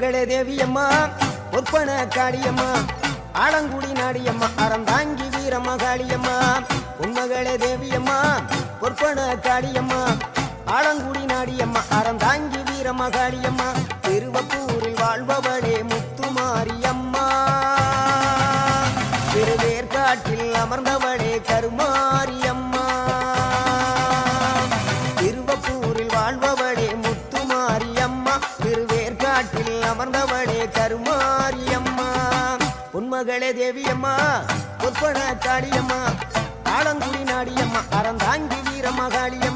மகளே தேவியம்மா ஒப்பன காளியம்மா ஆலங்குடி நாடியம்மா அறந்தாங்கி வீரம்மா காளியம்மா உன்மகளே தேவியம்மா பொற்பன காளியம்மா ஆலங்குடி நாடியம்மா அறந்தாங்கி வீரம்மா காளியம்மா திருவப்பூரில் வாழ்பவளே முத்துமாரியம்மா. திருவேற்காட்டில் அமர்ந்தவளே கருமாரி தேவியம்மா பொற்பனா காளியம்மா ஆலங்குடி நாடியம்மா அறந்தாங்கி வீரமகாளியம்மா.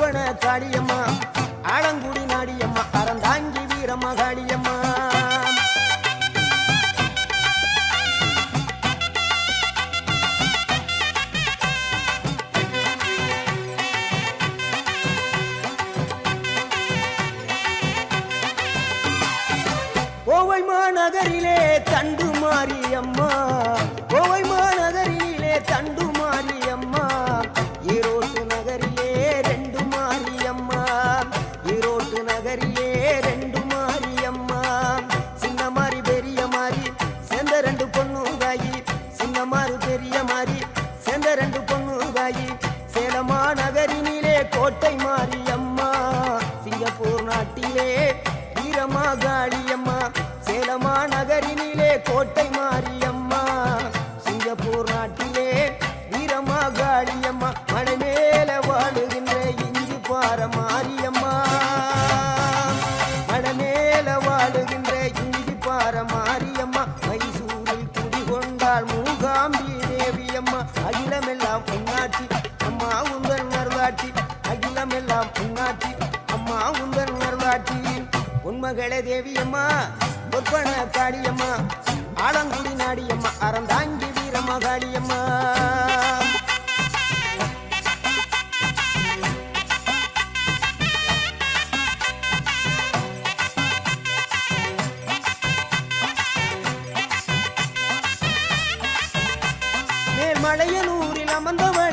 அப்பன காளியம்மா ஆலங்குடி நாடியம்மா. அறந்தாங்கி வீரம்மா காளியம்மா கோட்டை மாரியம்மா சிங்கப்பூர் நாட்டிலே வீரமா காளியம்மா சேலமா நகரினிலே கோட்டை மாரியம்மா சிங்கப்பூர் நாட்டிலே வீரமா காளியம்மா மலை வாழுகின்ற இஞ்சி பார மாரியம்மா. மலை வாழுகின்ற இஞ்சி பார மாரியம்மா பொன்மகளே தேவியம்மா பொற்பன காளியம்மா ஆலங்குடி நாடியம்மா அறந்தாங்கி வீரம்மா காளியம்மா மலையனூரில் அமர்ந்தவர்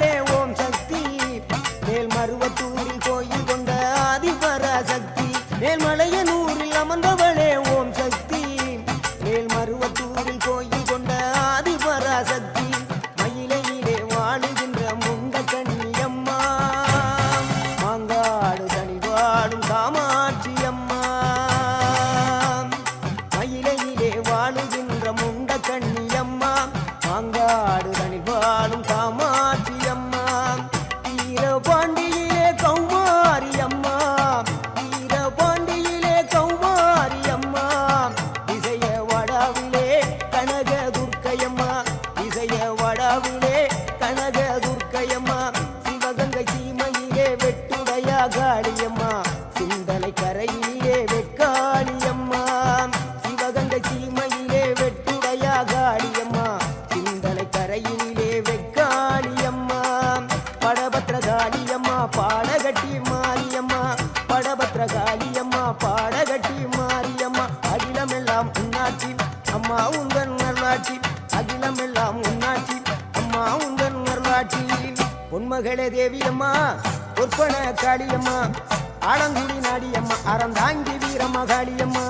பாடகட்டி மாரியம்மா அகிலமெல்லாம் உன்னாட்சி. அம்மா உந்தன் அருளாட்சி அகிலமெல்லாம் உன்னாட்சி. அம்மா உந்தன் அருளாட்சி பொன்மகளே தேவியம்மா பொற்பன காளியம்மா ஆலங்குடி நாடியம்மா அறந்தாங்கி வீரமகாளியம்மா.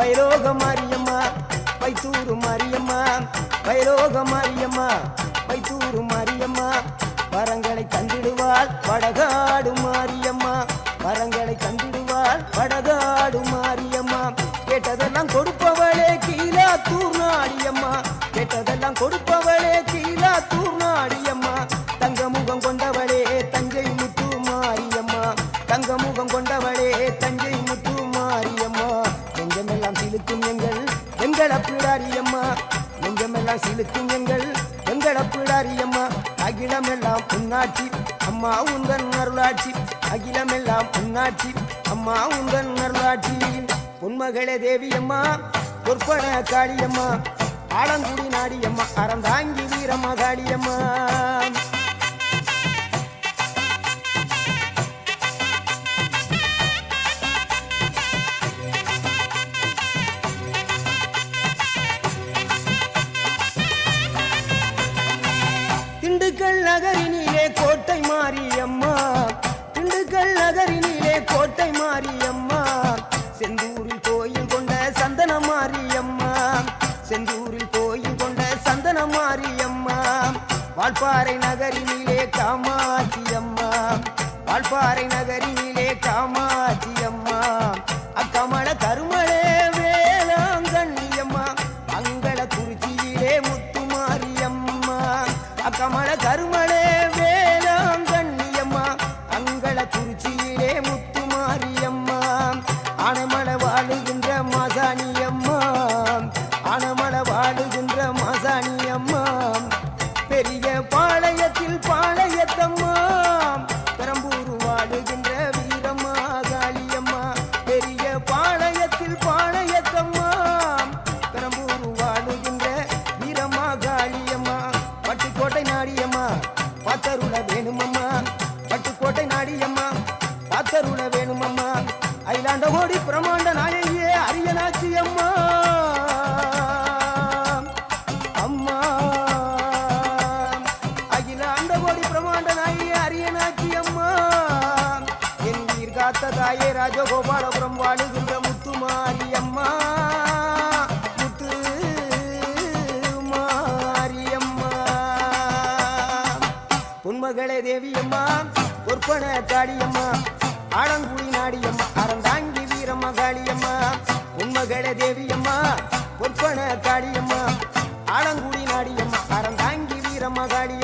பைரோக மாரியம்மா பைத்தூரு மாரியம்மா பைரோக மாரியம்மா பைத்தூரு மாரியம்மா. வரங்களை தந்திடுவாள் படகாடு மாரியம்மா. வரங்களை தந்திடுவாள் படகாடு மாரியம்மா. கேட்டது கண்டால் சிலுக்கும் எங்கள் வெங்கடப்பிடாரியம்மா அகிலமெல்லாம் புண்ணாட்சி அம்மா உந்தன் அருளாட்சி. அகிலமெல்லாம் புண்ணாட்சி அம்மா உந்தன் அருளாட்சி. பொன்மகளே தேவியம்மா பொற்பன காளியம்மா. ஆலங்குடி நாடியம்மா அறந்தாங்கி வீரம்மா காளியம்மா அப்பன தாடியம்மா ஆடங்குடி நாடியம்மா. அறந்தாங்கி வீரம்மா காளியம்மா. உண்மகள தேவியம்மா. பொற்பன காளியம்மா. ஆடங்குடி நாடியம்மா. அறந்தாங்கி வீரம்மா காளியம்மா.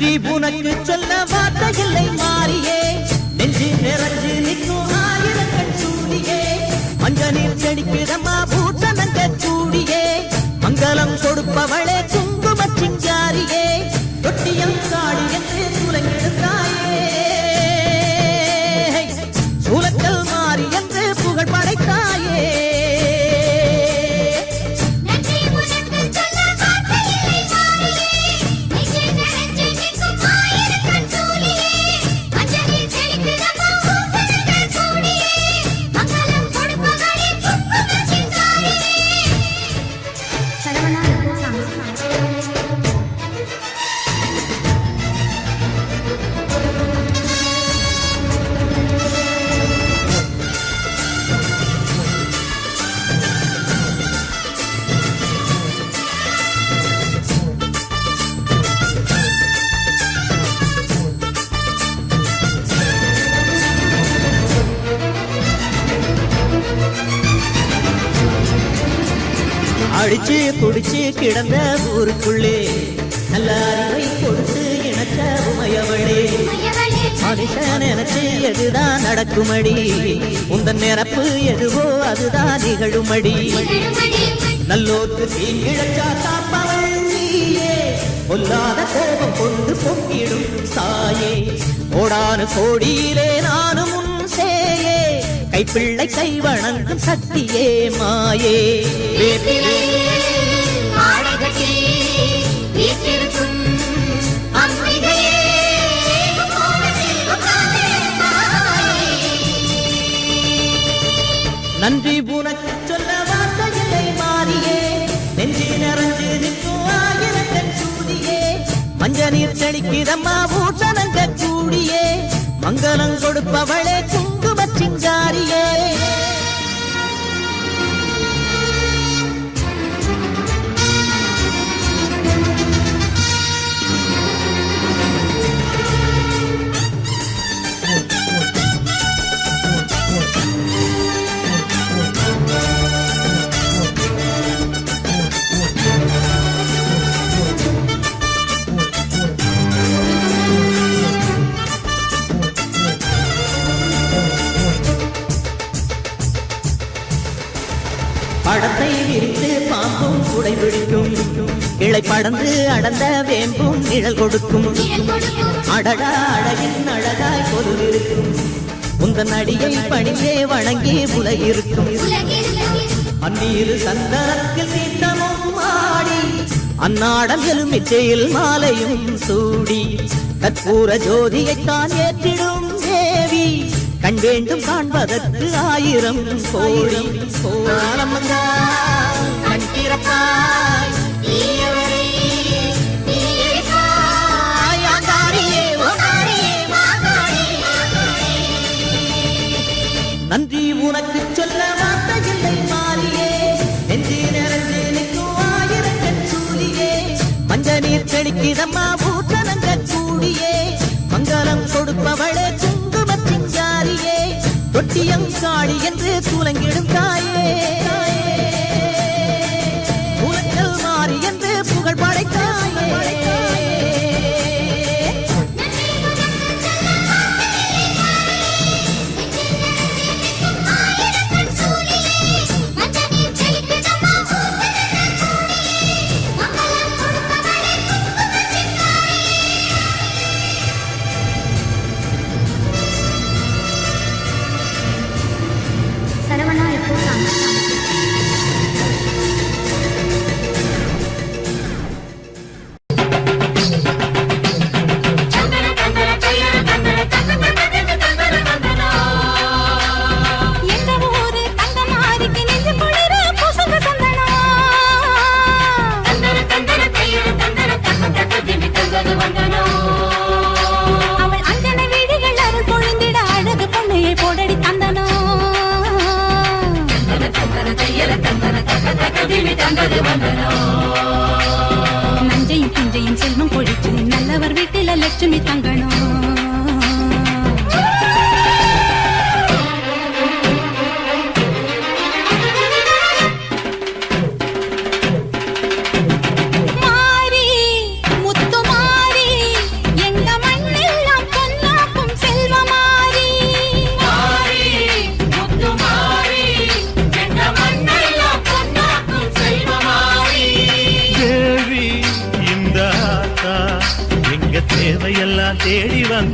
நன்றி உனக்கு சொல்ல வார்த்தை இல்லை மாறியே. நெஞ்சு நிறைஞ்சு நிற்கும் ஆயிரங்கள் சூடியே. மஞ்சனில் செடிக்கிறமா பூசனங்க சூடியே. மங்களம் கொடுப்பவளே ஊருக்குள்ளே நல்ல அறிவை கொடுத்து இணக்க உமையவளே. மனுஷன் நினைச்சு எதுதான் நடக்குமடி? உந்தன் நிரப்பு எதுவோ அதுதான் நிகழுமடி. நல்லோர்க்கு தீங்கிழச்சா காப்பவள் நீயே. பொல்லாத கோபம் கொண்டு பொங்கிடும் தாயே. கோடானு கோடியிலே நானும் உன் சேயே. கைப்பிள்ளை கை வணங்கும் சக்தியே மாயே. நன்றி உனக்கு சொல்ல வார்த்தையில்லை மாறியே. நெஞ்சி நிறைஞ்சு நிற்கும் ஆயிரத்தன் சூடியே மஞ்ச நீர் செழிக்கிறம்மா பூசணங்க கூடியே. மங்களம் கொடுப்பவளே குங்குமச்சிங்காரியே பாம்பும் விழிக்கும். இழை படந்து அடந்த வேம்பும் நிழல் கொடுக்கும். அடடா அழகின் அழகாய் பொருளிருக்கும். உந்தன் அடியை பணிந்தே வணங்கி உலகிருக்கும். அந்நீரு சந்தனத்தில் சீத்தமும் ஆடி அந்நாடம் எலுமிச்சையில் மாலையும் சூடி கற்பூர ஜோதியைத்தான் ஏற்றிடும் தேவி. கண் வேண்டும் காண்பதற்கு ஆயிரம் கோடி. கோலமங்கா நன்றி உனக்கு சொல்ல வார்த்தையில்லை மாறியே. நெஞ்சு நிறைஞ்சு நிற்கும் ஆயிரங்கள் சூரியே மஞ்ச நீர் தெளிக்கிறம்மா கூடியே. மங்களம் கொடுப்பவளே தொட்டியம் காளி என்று தாயே. தஞ்சையின் செல்வம் கொழிச்சு நல்லவர் வீட்டில லட்சுமி தங்கணும்.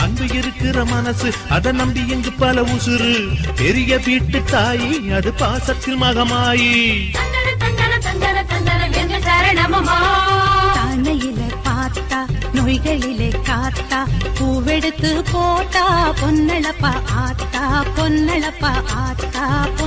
அன்பு இருக்கிற மனசு அதை நம்பி இங்கு பல உசுறு. பெரிய வீட்டு தாயி அது பாசத்தில் மகமாயி. தந்தன தந்தன தந்தன தந்தனம் என்று சரணமமா? தானையில பார்த்தா நோய்களிலே காத்தா பூவெடுத்து போட்டா பொன்னளப்பா ஆத்தா பொன்னளப்பா ஆத்தா பொன்